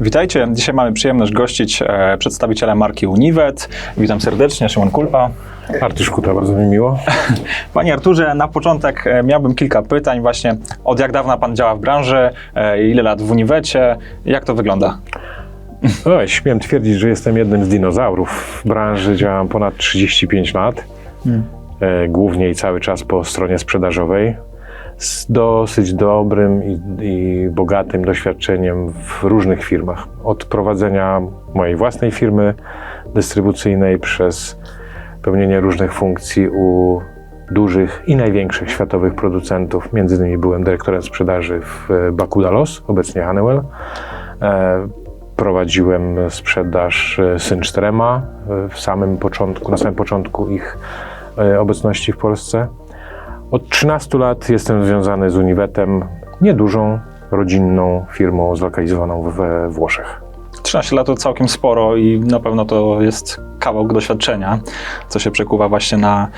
Witajcie. Dzisiaj mamy przyjemność gościć e, przedstawiciela marki Univet. Witam serdecznie, Szymon Kulpa. Artur Szkuta, bardzo mi miło. Panie Arturze, na początek e, miałbym kilka pytań właśnie. Od jak dawna Pan działa w branży? E, ile lat w Uniwecie? Jak to wygląda? Oj, śmiem twierdzić, że jestem jednym z dinozaurów. W branży działam ponad 35 lat. E, głównie i cały czas po stronie sprzedażowej. Z dosyć dobrym i, i bogatym doświadczeniem w różnych firmach. Od prowadzenia mojej własnej firmy dystrybucyjnej przez pełnienie różnych funkcji u dużych i największych światowych producentów. Między innymi byłem dyrektorem sprzedaży w e, Bakudalos, obecnie Honeywell. E, Prowadziłem sprzedaż e, Synchtrema e, w samym początku, na samym początku ich obecności w Polsce. Od 13 lat jestem związany z Univetem, niedużą, rodzinną firmą zlokalizowaną we Włoszech. 13 lat to całkiem sporo i na pewno to jest kawał doświadczenia, co się przekuwa właśnie na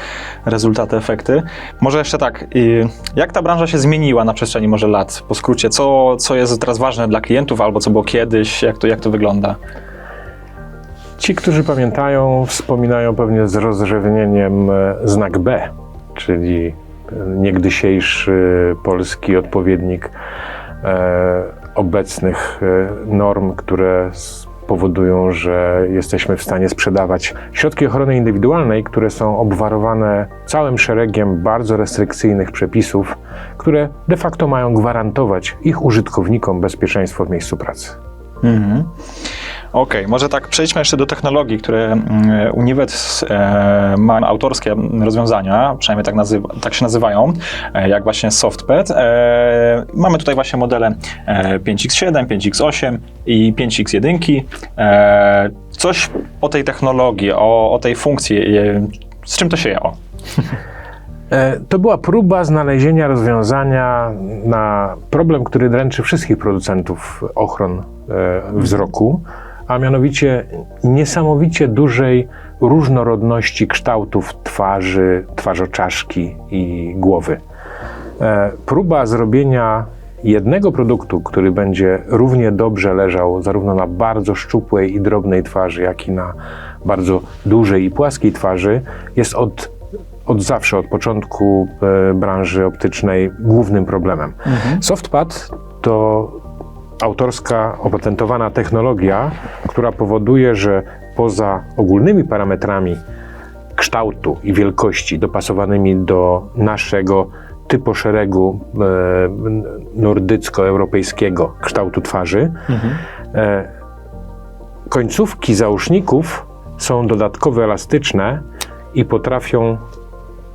rezultaty, efekty. Może jeszcze tak, jak ta branża się zmieniła na przestrzeni może lat? Po skrócie, co, co jest teraz ważne dla klientów albo co było kiedyś? Jak to, jak to wygląda? Ci, którzy pamiętają, wspominają pewnie z rozrzewnieniem e, znak B, czyli niegdysiejszy polski odpowiednik e, obecnych e, norm, które powodują, że jesteśmy w stanie sprzedawać środki ochrony indywidualnej, które są obwarowane całym szeregiem bardzo restrykcyjnych przepisów, które de facto mają gwarantować ich użytkownikom bezpieczeństwo w miejscu pracy. Mhm. Okej, może tak przejdźmy jeszcze do technologii, które mm, Univet e, ma autorskie rozwiązania, przynajmniej tak, nazywa, tak się nazywają, e, jak właśnie SoftPad. E, mamy tutaj właśnie modele e, 5X7, 5X8 i 5X1. E, coś o tej technologii, o, o tej funkcji, e, z czym to się je? E, To była próba znalezienia rozwiązania na problem, który dręczy wszystkich producentów ochron e, wzroku, a mianowicie niesamowicie dużej różnorodności kształtów twarzy, twarzoczaszki i głowy. E, Próba zrobienia jednego produktu, który będzie równie dobrze leżał zarówno na bardzo szczupłej i drobnej twarzy, jak i na bardzo dużej i płaskiej twarzy, jest od, od zawsze, od początku e, branży optycznej głównym problemem. Softpad to autorska, opatentowana technologia, która powoduje, że poza ogólnymi parametrami kształtu i wielkości dopasowanymi do naszego typoszeregu e, nordycko-europejskiego kształtu twarzy, e, końcówki załóżników są dodatkowo elastyczne i potrafią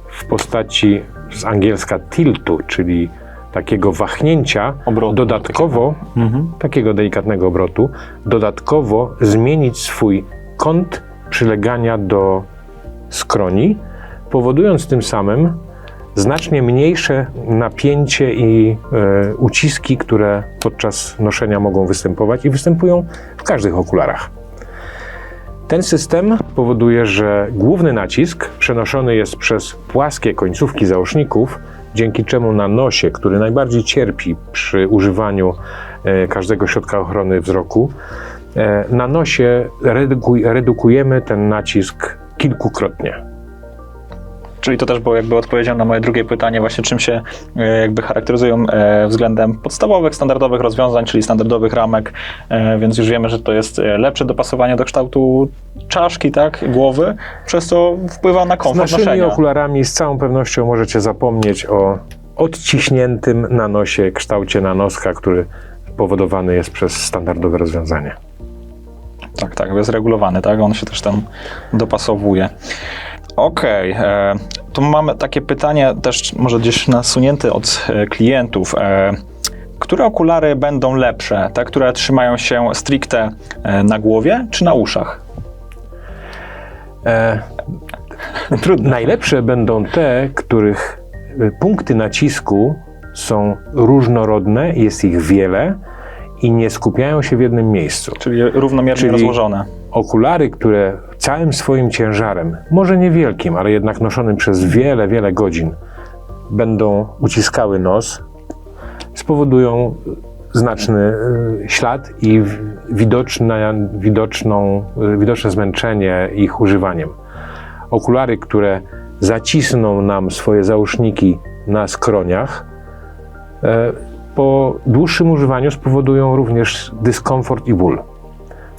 w postaci z angielska tiltu, czyli takiego wahnięcia, Obrotu dodatkowo, takiego delikatnego obrotu, dodatkowo zmienić swój kąt przylegania do skroni, powodując tym samym znacznie mniejsze napięcie i e, uciski, które podczas noszenia mogą występować i występują w każdych okularach. Ten system powoduje, że główny nacisk przenoszony jest przez płaskie końcówki załączników, dzięki czemu na nosie, który najbardziej cierpi przy używaniu e, każdego środka ochrony wzroku, e, na nosie redukuj, redukujemy ten nacisk kilkukrotnie. Czyli to też było jakby odpowiedzią na moje drugie pytanie, właśnie czym się e, jakby charakteryzują e, względem podstawowych, standardowych rozwiązań, czyli standardowych ramek, e, więc już wiemy, że to jest lepsze dopasowanie do kształtu czaszki, tak, głowy, przez co wpływa na Z komfort naszymi noszenia. okularami z całą pewnością możecie zapomnieć o odciśniętym na nosie kształcie nanoska, który powodowany jest przez standardowe rozwiązanie. Tak, tak, jest regulowany, tak, on się też tam dopasowuje. Okej, e, tu mamy takie pytanie też może gdzieś nasunięte od e, klientów. E, które okulary będą lepsze? Te, które trzymają się stricte e, na głowie czy na uszach? E, Najlepsze będą te, których punkty nacisku są różnorodne, jest ich wiele i nie skupiają się w jednym miejscu. Czyli równomiernie Czyli- rozłożone. Okulary, które całym swoim ciężarem, może niewielkim, ale jednak noszonym przez wiele, wiele godzin, będą uciskały nos, spowodują znaczny y, ślad i widoczne, widoczną, y, widoczne zmęczenie ich używaniem. Okulary, które zacisną nam swoje załóżniki na skroniach, e, po dłuższym używaniu spowodują również dyskomfort i ból.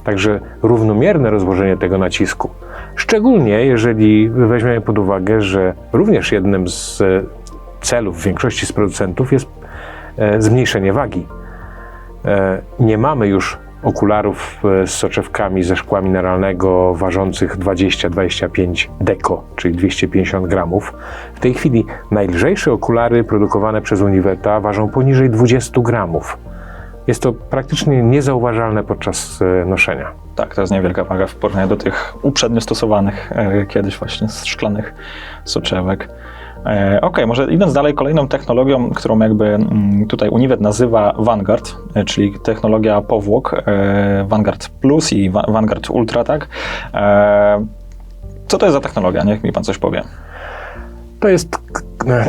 Także równomierne rozłożenie tego nacisku. Szczególnie jeżeli weźmiemy pod uwagę, że również jednym z e, celów większości z producentów jest e, zmniejszenie wagi. E, Nie mamy już okularów z soczewkami ze szkła mineralnego ważących 20-25 deko, czyli 250 gramów. W tej chwili najlżejsze okulary produkowane przez Uniweta ważą poniżej 20 gramów. Jest to praktycznie niezauważalne podczas e, noszenia. Tak, to jest niewielka waga w porównaniu do tych uprzednio stosowanych e, kiedyś właśnie szklanych soczewek. E, Okej, może idąc dalej, kolejną technologią, którą jakby mm, tutaj Uniwet nazywa Vanguard, czyli technologia powłok Vanguard Plus i Va- Vanguard Ultra, tak? Co to jest za technologia? Niech mi pan coś powie. To, jest,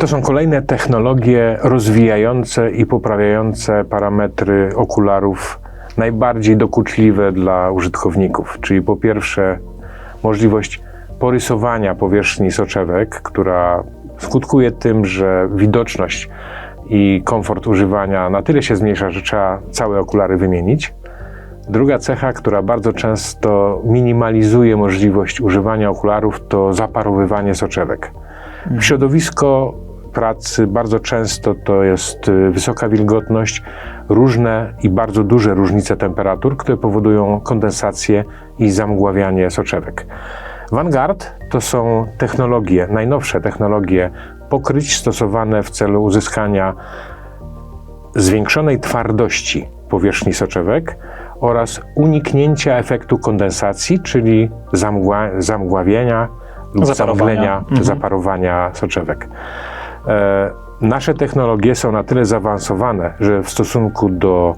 to są kolejne technologie rozwijające i poprawiające parametry okularów najbardziej dokuczliwe dla użytkowników. Czyli po pierwsze możliwość porysowania powierzchni soczewek, która skutkuje tym, że widoczność i komfort używania na tyle się zmniejsza, że trzeba całe okulary wymienić. Druga cecha, która bardzo często minimalizuje możliwość używania okularów, to zaparowywanie soczewek. Środowisko pracy bardzo często to jest y, wysoka wilgotność, różne i bardzo duże różnice temperatur, które powodują kondensację i zamgławianie soczewek. Vanguard to są technologie, najnowsze technologie pokryć stosowane w celu uzyskania zwiększonej twardości powierzchni soczewek oraz uniknięcia efektu kondensacji, czyli zamgła, zamgławienia lub Zaparowania. zamglenia czy Mhm. zaparowania soczewek. E, nasze technologie są na tyle zaawansowane, że w stosunku do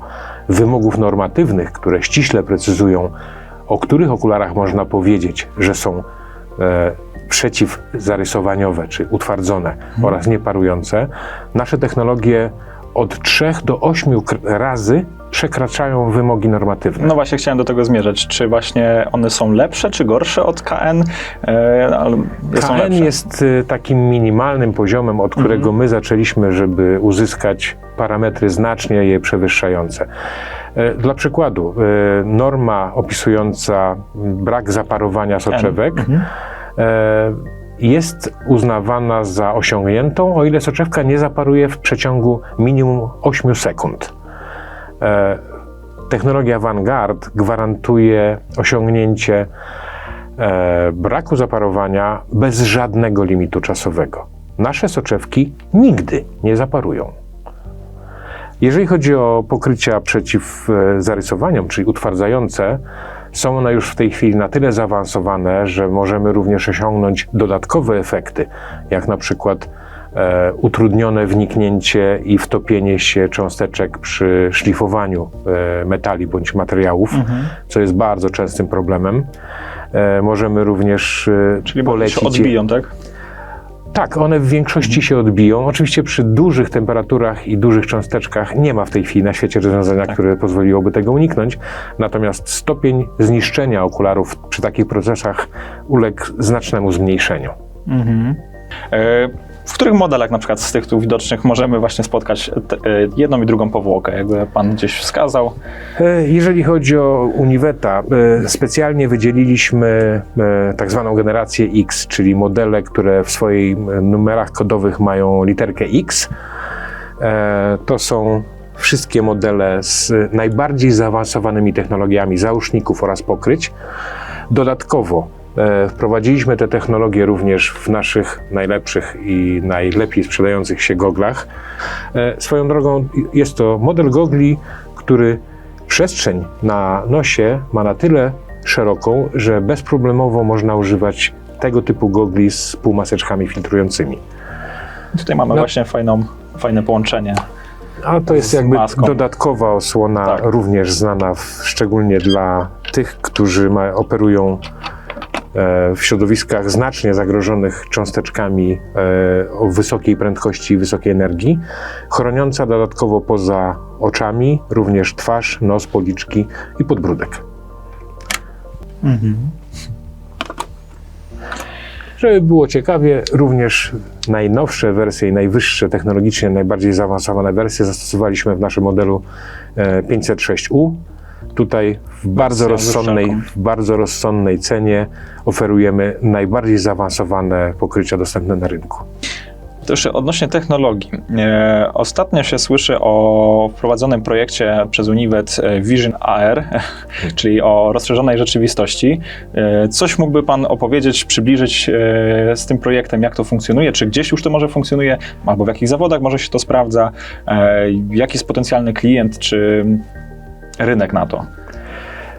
wymogów normatywnych, które ściśle precyzują, o których okularach można powiedzieć, że są e, przeciwzarysowaniowe czy utwardzone oraz nieparujące, nasze technologie od 3 do 8 kr- razy przekraczają wymogi normatywne. No właśnie chciałem do tego zmierzać. Czy właśnie one są lepsze, czy gorsze od KN? E, KN jest y, takim minimalnym poziomem, od którego my zaczęliśmy, żeby uzyskać parametry znacznie je przewyższające. E, Dla przykładu, e, norma opisująca brak zaparowania soczewek e, jest uznawana za osiągniętą, o ile soczewka nie zaparuje w przeciągu minimum 8 sekund. E, Technologia Vanguard gwarantuje osiągnięcie e, braku zaparowania bez żadnego limitu czasowego. Nasze soczewki nigdy nie zaparują. Jeżeli chodzi o pokrycia przeciw e, zarysowaniom, czyli utwardzające, są one już w tej chwili na tyle zaawansowane, że możemy również osiągnąć dodatkowe efekty, jak na przykład utrudnione wniknięcie i wtopienie się cząsteczek przy szlifowaniu e, metali bądź materiałów, co jest bardzo częstym problemem. E, możemy również e, Czyli polecić. się odbiją, tak? Tak, one w większości się odbiją. Oczywiście przy dużych temperaturach i dużych cząsteczkach nie ma w tej chwili na świecie rozwiązania, które pozwoliłoby tego uniknąć. Natomiast stopień zniszczenia okularów przy takich procesach uległ znacznemu zmniejszeniu. E, W których modelach na przykład z tych tu widocznych możemy właśnie spotkać e, jedną i drugą powłokę, jakby pan gdzieś wskazał? E, Jeżeli chodzi o Uniweta, e, specjalnie wydzieliliśmy tak zwaną generację X, czyli modele, które w swoich numerach kodowych mają literkę X. To są wszystkie modele z najbardziej zaawansowanymi technologiami załóżników oraz pokryć. Dodatkowo wprowadziliśmy te technologie również w naszych najlepszych i najlepiej sprzedających się goglach. E, Swoją drogą jest to model gogli, który przestrzeń na nosie ma na tyle szeroką, że bezproblemowo można używać tego typu gogli z półmaseczkami filtrującymi. Tutaj mamy No. właśnie fajną, fajne połączenie. A to jest jakby maską. dodatkowa osłona, Tak. również znana w, szczególnie dla tych, którzy ma, operują w środowiskach znacznie zagrożonych cząsteczkami e, o wysokiej prędkości i wysokiej energii, chroniąca dodatkowo poza oczami również twarz, nos, policzki i podbródek. Żeby było ciekawie, również najnowsze wersje i najwyższe technologicznie, najbardziej zaawansowane wersje zastosowaliśmy w naszym modelu e, 506U. Tutaj w bardzo, rozsądnej, w bardzo rozsądnej cenie oferujemy najbardziej zaawansowane pokrycia dostępne na rynku. To jeszcze odnośnie technologii. E, ostatnio się słyszy o wprowadzonym projekcie przez Uniwet e, Vision AR, czyli o rozszerzonej rzeczywistości. E, coś mógłby Pan opowiedzieć, przybliżyć z tym projektem, jak to funkcjonuje? Czy gdzieś już to może funkcjonuje, albo w jakich zawodach może się to sprawdza? Jaki jest potencjalny klient, czy rynek na to?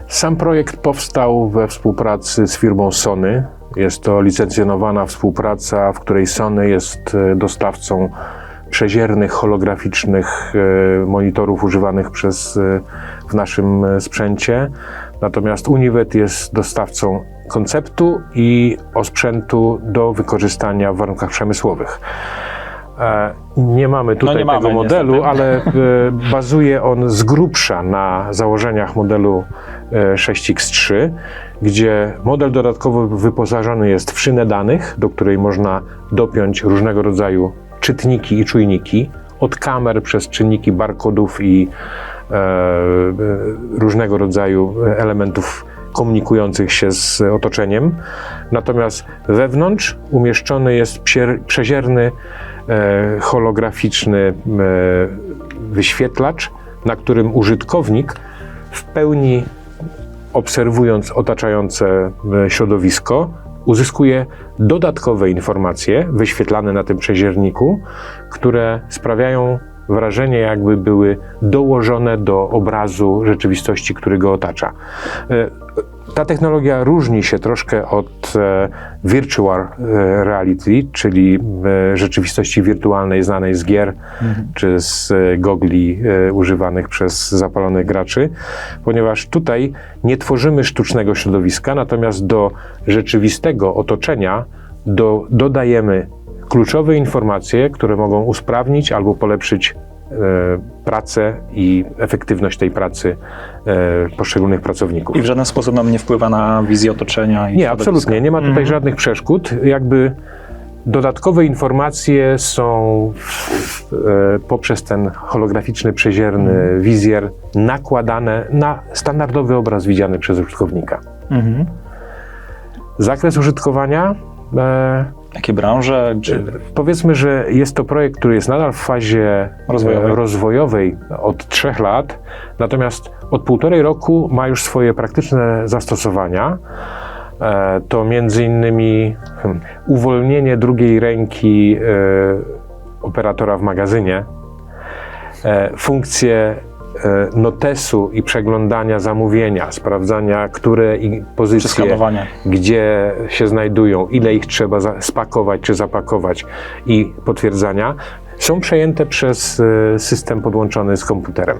Sam projekt powstał we współpracy z firmą Sony. Jest to licencjonowana współpraca, w której Sony jest e, dostawcą przeziernych, holograficznych e, monitorów używanych przez, e, w naszym sprzęcie. Natomiast Uniwet jest dostawcą konceptu i osprzętu do wykorzystania w warunkach przemysłowych. E, Nie mamy tutaj No nie mamy, tego modelu, niestety. ale e, bazuje on z grubsza na założeniach modelu e, 6X3, gdzie model dodatkowo wyposażony jest w szynę danych, do której można dopiąć różnego rodzaju czytniki i czujniki, od kamer przez czynniki barkodów i e, e, różnego rodzaju elementów komunikujących się z otoczeniem. Natomiast wewnątrz umieszczony jest przezierny e, holograficzny e, wyświetlacz, na którym użytkownik w pełni obserwując otaczające e, środowisko, uzyskuje dodatkowe informacje wyświetlane na tym przezierniku, które sprawiają wrażenie, jakby były dołożone do obrazu rzeczywistości, który go otacza. E, Ta technologia różni się troszkę od e, virtual e, reality, czyli rzeczywistości wirtualnej znanej z gier czy z gogli używanych przez zapalonych graczy, ponieważ tutaj nie tworzymy sztucznego środowiska, natomiast do rzeczywistego otoczenia do, dodajemy kluczowe informacje, które mogą usprawnić albo polepszyć e, pracę i efektywność tej pracy e, poszczególnych pracowników. I w żaden sposób nam nie wpływa na wizję otoczenia? I Nie, absolutnie. Nie ma tutaj Mhm. żadnych przeszkód. Jakby dodatkowe informacje są e, poprzez ten holograficzny, przezierny Mhm. wizjer nakładane na standardowy obraz widziany przez użytkownika. Mhm. Zakres użytkowania. E, Jakie branże? Czy... Powiedzmy, że jest to projekt, który jest nadal w fazie Rozwojowej. e, rozwojowej od trzech lat, natomiast od półtorej roku ma już swoje praktyczne zastosowania. E, To między innymi hmm, uwolnienie drugiej ręki e, operatora w magazynie, e, funkcje e, notesu i przeglądania zamówienia, sprawdzania, które pozycje gdzie się znajdują, ile ich trzeba spakować czy zapakować i potwierdzania, są przejęte przez e, system podłączony z komputerem.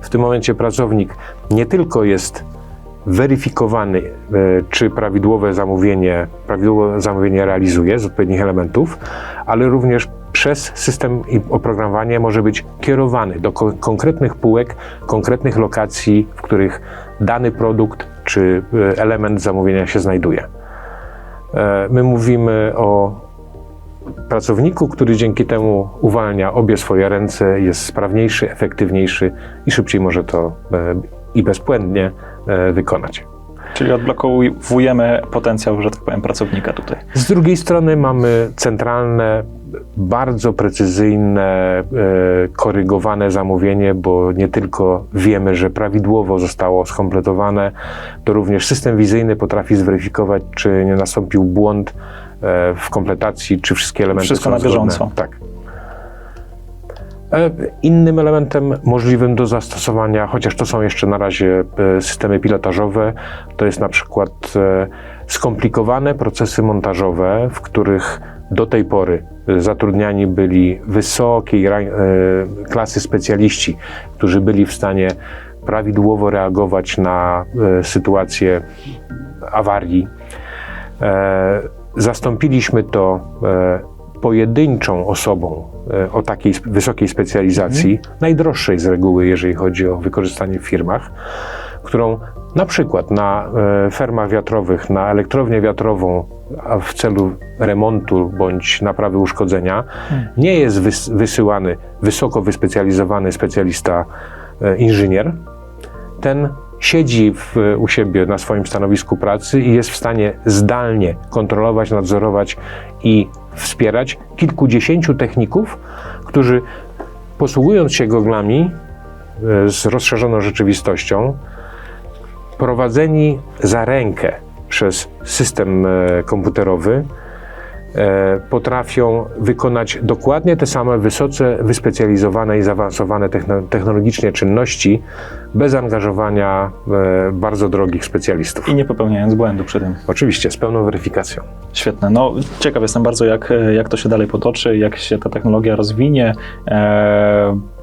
W tym momencie pracownik nie tylko jest weryfikowany, e, czy prawidłowe zamówienie, prawidłowe zamówienie realizuje z odpowiednich elementów, ale również przez system i oprogramowanie może być kierowany do ko- konkretnych półek, konkretnych lokacji, w których dany produkt czy e, element zamówienia się znajduje. E, My mówimy o pracowniku, który dzięki temu uwalnia obie swoje ręce, jest sprawniejszy, efektywniejszy i szybciej może to e, i bezbłędnie e, wykonać. Czyli odblokowujemy potencjał, że tak powiem, pracownika tutaj. Z drugiej strony mamy centralne, bardzo precyzyjne, e, korygowane zamówienie, bo nie tylko wiemy, że prawidłowo zostało skompletowane, to również system wizyjny potrafi zweryfikować, czy nie nastąpił błąd e, w kompletacji, czy wszystkie elementy Wszystko są na bieżąco. Zgodne. Tak. E, Innym elementem możliwym do zastosowania, chociaż to są jeszcze na razie e, systemy pilotażowe, to jest na przykład e, skomplikowane procesy montażowe, w których do tej pory zatrudniani byli wysokiej klasy specjaliści, którzy byli w stanie prawidłowo reagować na sytuacje awarii. Zastąpiliśmy to pojedynczą osobą e, o takiej wysokiej specjalizacji, najdroższej z reguły, jeżeli chodzi o wykorzystanie w firmach, którą na przykład na e, fermach wiatrowych, na elektrownię wiatrową, w celu remontu bądź naprawy uszkodzenia, nie jest wys- wysyłany wysoko wyspecjalizowany specjalista, e, inżynier. Ten siedzi w, u siebie na swoim stanowisku pracy i jest w stanie zdalnie kontrolować, nadzorować i wspierać kilkudziesięciu techników, którzy posługując się goglami e, z rozszerzoną rzeczywistością, prowadzeni za rękę przez system e, komputerowy, potrafią wykonać dokładnie te same wysoce wyspecjalizowane i zaawansowane techno- technologicznie czynności bez angażowania e, bardzo drogich specjalistów. I nie popełniając błędu przy tym. Oczywiście z pełną weryfikacją. Świetne. No, ciekaw jestem bardzo, jak, jak to się dalej potoczy, jak się ta technologia rozwinie. E,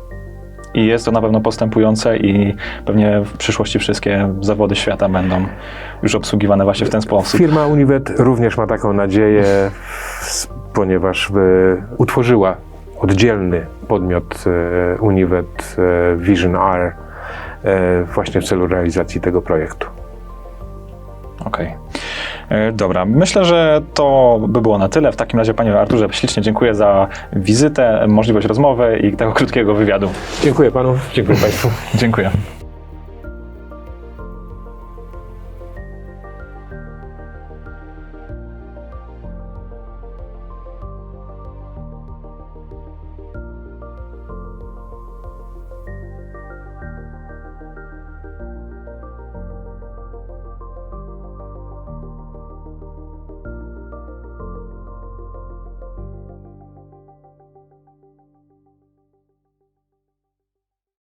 I jest to na pewno postępujące i pewnie w przyszłości wszystkie zawody świata będą już obsługiwane właśnie w ten sposób. Firma Univet również ma taką nadzieję, ponieważ utworzyła oddzielny podmiot e, Univet e, Vision R e, właśnie w celu realizacji tego projektu. Okej. E, Dobra, myślę, że to by było na tyle. W takim razie, panie Arturze, ślicznie dziękuję za wizytę, możliwość rozmowy i tego krótkiego wywiadu. Dziękuję panu, dziękuję państwu. Dziękuję.